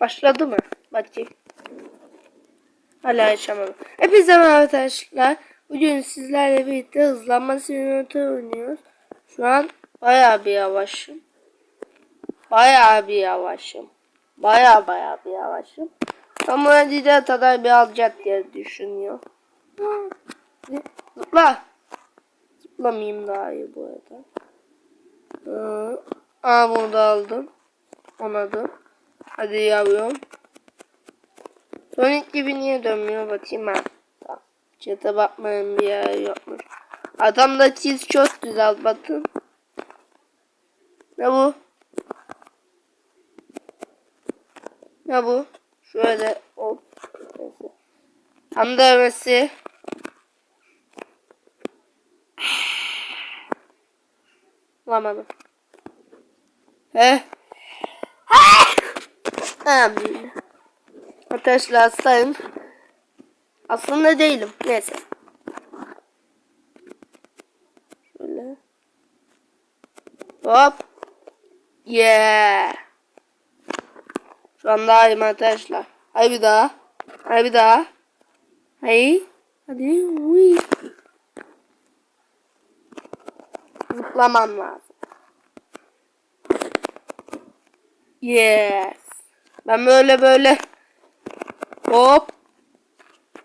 Başladı mı? Bakayım. Hala açamadım. Hepinize merhaba arkadaşlar. Bugün sizlerle birlikte hızlanma simülatörü oynuyoruz. Şu an bayağı bir yavaşım. Bayağı bir yavaşım. Bayağı bayağı bir yavaşım. Ama Dide kadar bir alacak diye düşünüyor. Zıpla. Zıplamayayım daha iyi bu arada. Ee, Aa bunu da aldım. Ona da. Hadi yavrum. Sonic gibi niye dönmüyor bakayım. Tamam. Çete bakmayın bir yer yokmuş. Adamda çiz çok güzel bakın. Ne bu? Ne bu? Şöyle hop. Tam dövmesi. Bulamadım. He. Amin. Arkadaşlar hastayım. Aslında değilim. Neyse. Şöyle. Hop. Yeah. Şu an daha iyiyim arkadaşlar. Hay bir daha. Hay bir daha. Hay. Hadi. Uy. Zıplamam lazım. Yes. Ben böyle böyle. Hop.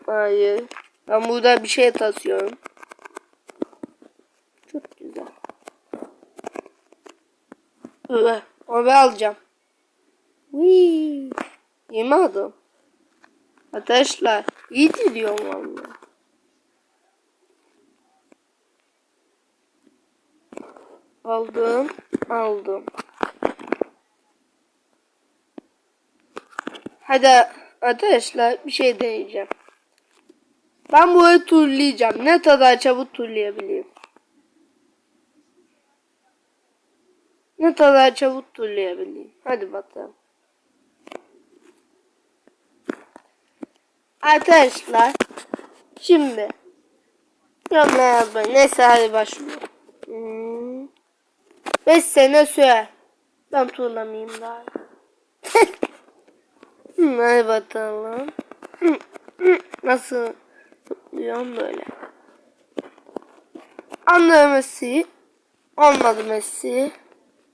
Hayır. Ben burada bir şey tasıyorum. Çok güzel. Evet. Onu ben alacağım. Wee. Yeme adım. Arkadaşlar iyi gidiyorum valla. Aldım. Aldım. Hadi arkadaşlar bir şey deneyeceğim. Ben burayı turlayacağım. Ne kadar çabuk turlayabileyim. Ne kadar çabuk turlayabileyim. Hadi bakalım. Arkadaşlar şimdi yok ne yapayım. Neyse hadi başlıyorum. Hmm. 5 sene sürer. Ben turlamayayım daha. Hadi bakalım. Nasıl zıplıyorum böyle. Anladı Messi. Olmadı Messi.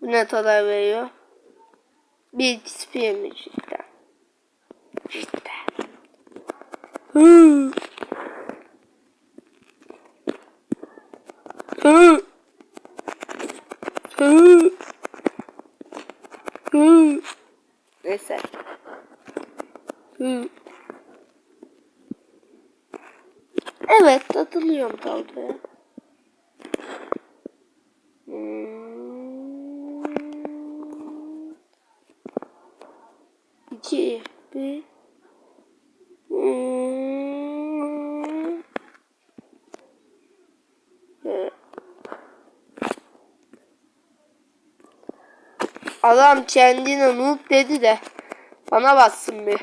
Bu ne kadar veriyor? Bir XP mi cidden? Cidden. Hı. Hı. Hı. Neyse. Hı. Evet, katılıyorum tabii. Hmm. İki, bir. Hmm. Evet. Adam kendine noob dedi de bana bassın bir.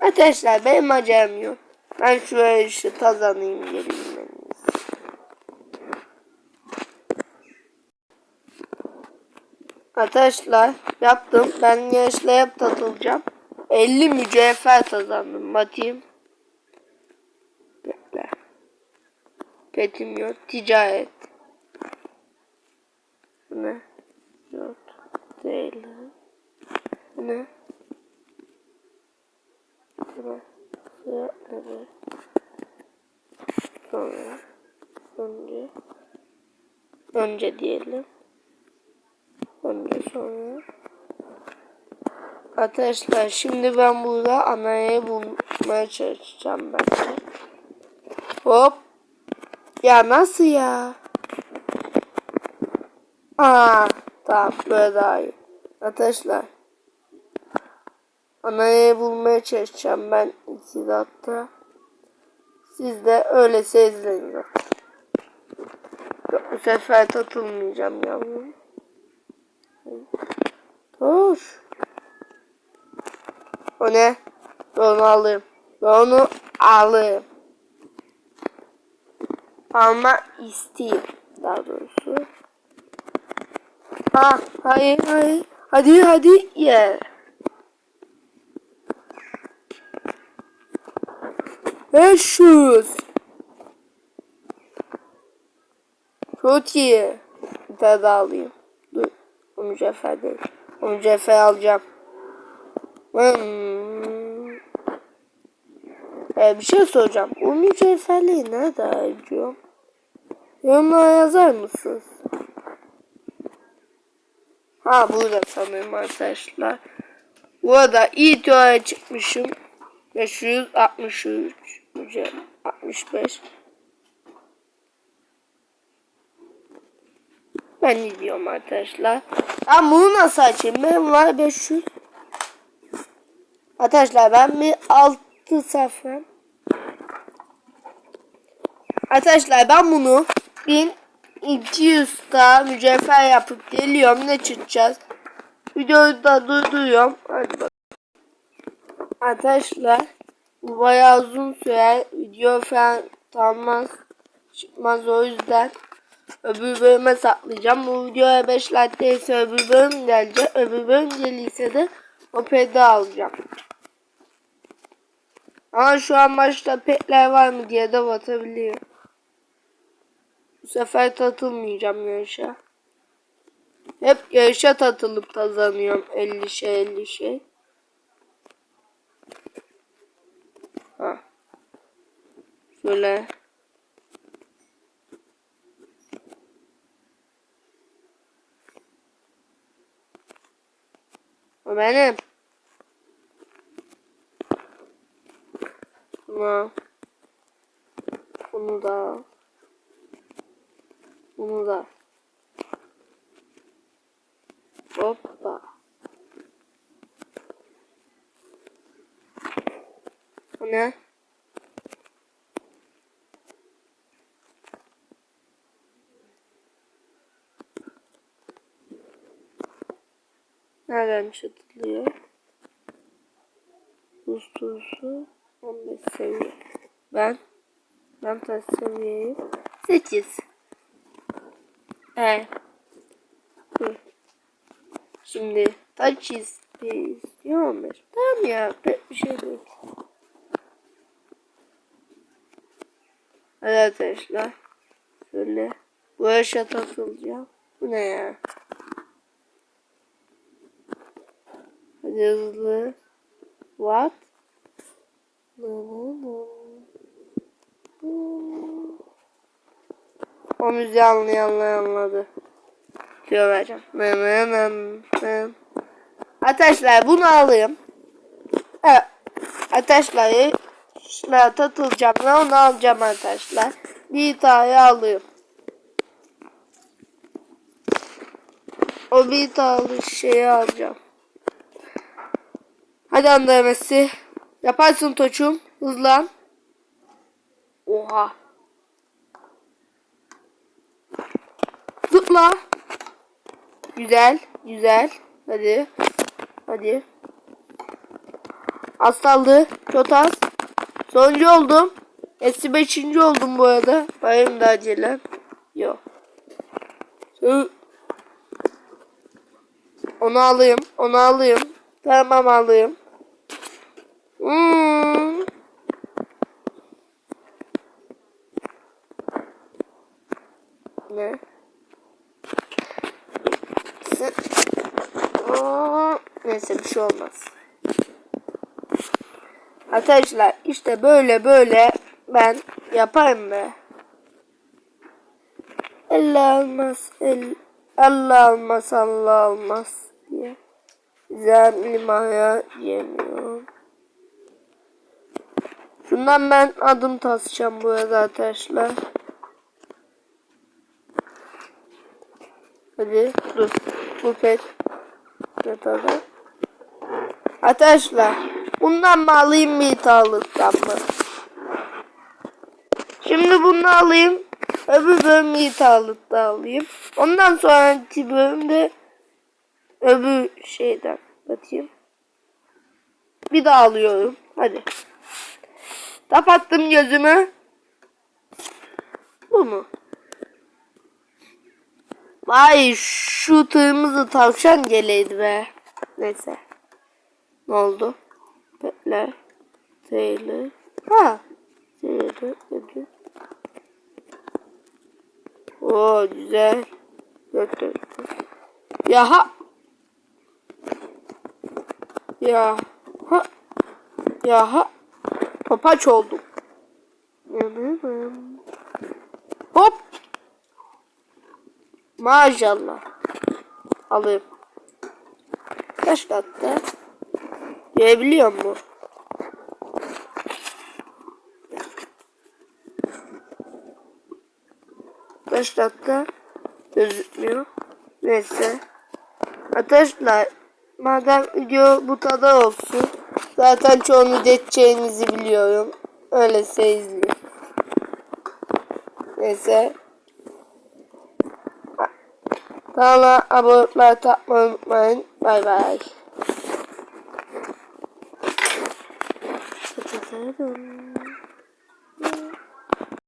Arkadaşlar benim acelem yok. Ben şuraya işte kazanayım geleyim ben. Arkadaşlar yaptım. Ben yarışmaya katılacağım. 50 mücevher kazandım. Bakayım. Bekle. Petim yok. Ticaret. Bu ne? Yok. Değil. Bu ne? Sıra. Sıra. Evet. Sonra. Önce. Önce diyelim. Önce sonra. Arkadaşlar şimdi ben burada anayı bulmaya çalışacağım bence. Hop. Ya nasıl ya? Aa, tamam böyle daha iyi. Arkadaşlar. Anayı bulmaya çalışacağım ben ikidatta. Siz de öyle izleyin. Yok, bu sefer tatılmayacağım yavrum. Dur. O ne? Ben onu alayım. Ben onu alayım. Alma isteyeyim. Daha doğrusu. Ha, hayır, hayır. Hadi, hadi. Yeah. Beş yüz. Çok iyi. Bir tane daha alayım. Dur. O mücevher. O mücevher alacağım. Hmm. Ee, bir şey soracağım. O mücevherliği nerede harcıyorum? Yorumlara yazar mısınız? Ha burada sanırım arkadaşlar. Burada iyi çıkmışım. 563 65 Ben gidiyorum arkadaşlar. Ben bunu nasıl açayım? Benim var 500. Arkadaşlar ben bir 6 sayfam. Arkadaşlar ben bunu 1000 200k mücevher yapıp geliyorum ne çıkacağız. Videoyu da durduruyorum. Hadi bakalım. Arkadaşlar bu bayağı uzun sürer. Video falan tamamlanmaz çıkmaz o yüzden öbür bölüme saklayacağım. Bu videoya 5 like değilse öbür bölüm gelecek. Öbür bölüm gelirse de o pedi alacağım. Ama şu an başta petler var mı diye de batabiliyor. Bu sefer tatılmayacağım yarışa. Hep yarışa tatılıp kazanıyorum 50 şey 50 şey. Ha. Şöyle. O benim. Bunu. Bunu da. Bunu da. Hoppa. Bu ne? Nereden çıtılıyor? Buz tuzu 15 seviye. Ben ben kaç seviyeyim? 8. Evet. Dur. Şimdi kaç istiyor 15. Tamam ya pek bir şey değil. Hadi arkadaşlar. Şöyle. Bu yaşa takılacağım. Bu ne ya? Hadi hızlı. What? O müziği anlayanlar anladı. Diyor vereceğim. Arkadaşlar bunu alayım. Evet. Arkadaşlar şuna tatılacağım. Ben onu alacağım arkadaşlar. Bir tane alayım. O bir tane şeyi alacağım. Hadi andırması. Yaparsın toçum. Hızlan. Oha. Zıpla. Güzel. Güzel. Hadi. Hadi. Az kaldı. Çok. Sonuncu oldum. Eksi beşinci oldum bu arada. Benim de acelem. Yok. Onu alayım. Onu alayım. Tamam alayım. Hmm. Ne? Sen... Aa, Neyse bir şey olmaz. Arkadaşlar işte böyle böyle ben yaparım be. Allah almaz, el, Allah almaz, Allah almaz diye. Zemlimaya yemiyorum. Şundan ben adım tasacağım bu arada arkadaşlar. Hadi dur. Bu pek. Yatada. Arkadaşlar bundan mı alayım bir ithalinden mı? Şimdi bunu alayım. Öbür bölüm ithalıkta alayım. Ondan sonraki bölümde öbür şeyden bakayım. Bir daha alıyorum. Hadi. Kapattım gözümü. Bu mu? Vay şu kırmızı tavşan geleydi be. Neyse. Ne oldu? Petler. Taylor. Ha. Şöyle dört. Oo güzel. Dört. Ya ha. Ya ha. Ya ha. Topaç oldum. Yanarım. Hop. Maşallah. Alayım. Kaç dakika? Görebiliyor mu? Kaç dakika? Gözükmüyor. Neyse. Arkadaşlar madem video bu kadar olsun. Zaten çoğunu geçeceğinizi biliyorum. Öyleyse izleyin. Neyse. Kanala abone olmayı unutmayın. Bay bay. 走